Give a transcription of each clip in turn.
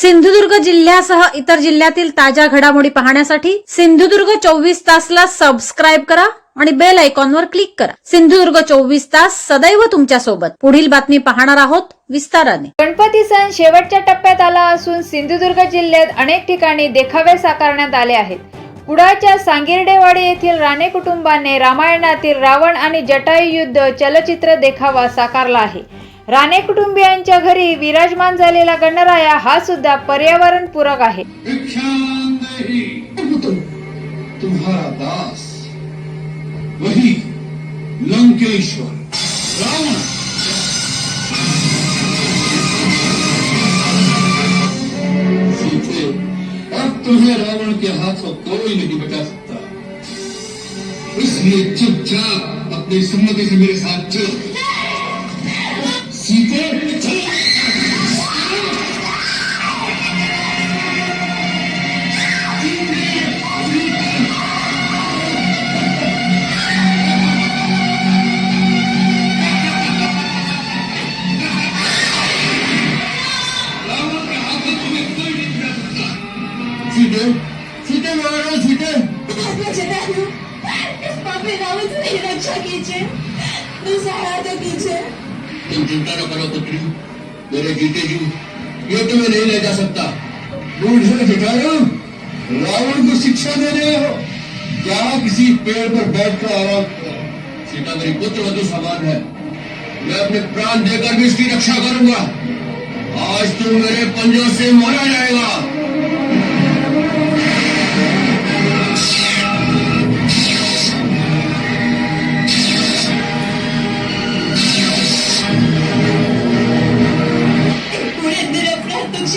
सिंधुदुर्ग जिल्ह्यासह इतर जिल्ह्यातील ताज्या घडामोडी पाहण्यासाठी सिंधुदुर्ग चोवीस तासला सबस्क्राईब करा आणि बेल आयकॉनवर क्लिक करा. सिंधुदुर्ग चोवीस तास सदैव तुमच्यासोबत. पुढील बातमी पाहणार आहोत विस्ताराने. गणपती सण शेवटच्या टप्प्यात आला असून सिंधुदुर्ग जिल्ह्यात अनेक ठिकाणी देखावे साकारण्यात आले आहेत. कुडाळच्या सांगिर्डेवाडी येथील राणे कुटुंबाने रामायणातील रावण आणि जटायू युद्ध चलचित्र देखावा साकारला आहे. राणे कुटुंबियांच्या घरी विराजमान झालेला गणराया हा सुद्धा पर्यावरण पूरक आहे तुम्हारा दास. वही लंकेश्वर रावण. अब तुम्हें रावण के हाथों कोई नहीं बचा सकता। इसलिए चुपचाप अपनी सम्मति से मेरे साथ चलो। कीजिए तुम चिंता न करो पुत्री। मेरे जीते जी, ये तुम्हें नहीं ले जा सकता। बूढ़े जटायु? रावण को शिक्षा दे रहे हो। क्या किसी पेड़ पर बैठकर आराम करो? सीता मेरी पुत्र वधु समान है। मैं अपने प्राण देकर भी इसकी रक्षा करूँगा। आज तुम मेरे पंजों से मारा जाएगा।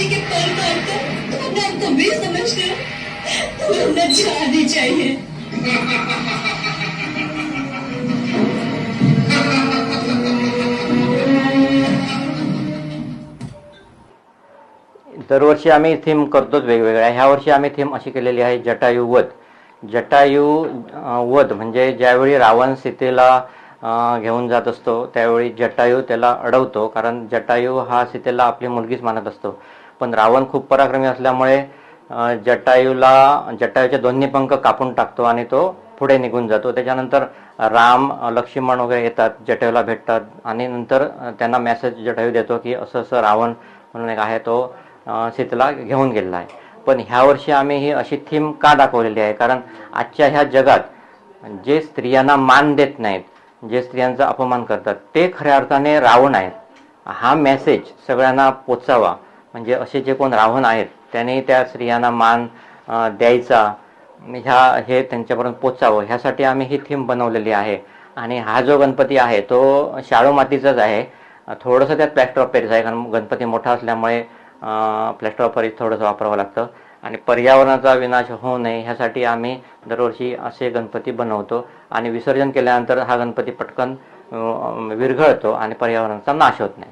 के पर मारकर तुम अपना गंभीर समझते हो। तुम्हें उन्हें जानी चाहिए। दरवर्षी आम्ही थीम करतोच वेगवेगळ्या. ह्या वर्षी आम्ही थीम अशी केलेली आहे जटायू वध. जटायू वध म्हणजे ज्यावेळी रावण सीतेला घेऊन जात असतो त्यावेळी जटायू त्याला अडवतो कारण जटायू हा सीतेला आपली मुलगीच मानत असतो. पण रावण खूप पराक्रमी असल्यामुळे जटायूला जटायूचे दोन्ही पंख कापून टाकतो आणि तो पुढे निघून जातो. त्याच्यानंतर राम लक्ष्मण वगैरे येतात जटायूला भेटतात आणि नंतर त्यांना मेसेज जटायू देतो की असं असं रावण म्हणून एक आहे तो अं, सीतेला घेऊन गेलेला आहे. पण ह्या वर्षी आम्ही ही अशी थीम का दाखवलेली आहे? कारण आजच्या ह्या जगात जे स्त्रियांना मान देत नाहीत जे स्त्रियांचा अपमान करतात ते खऱ्या अर्थाने रावण आहेत. हा मेसेज सगळ्यांना पोचावा. म्हणजे असे जे कोण रावण आहेत त्यांनी त्या स्त्रियांना मान द्यायचा. ह्या हे त्यांच्यापर्यंत पोचावं. ह्यासाठी आम्ही ही थीम बनवलेली आहे. आणि हा जो गणपती आहे तो शाळू मातीचाच आहे. थोडंसं त्यात प्लॅस्टर ऑफ पॅरिस आहे कारण गणपती मोठा असल्यामुळे प्लॅस्टर ऑफ पॅरिस थोडंसं वापरावं लागतं. आणि पर्यावरणाचा विनाश होऊ नये ह्यासाठी आम्ही दरवर्षी असे गणपती बनवतो. आणि विसर्जन केल्यानंतर हा गणपती पटकन विरघळतो आणि पर्यावरणाचा नाश होत नाही.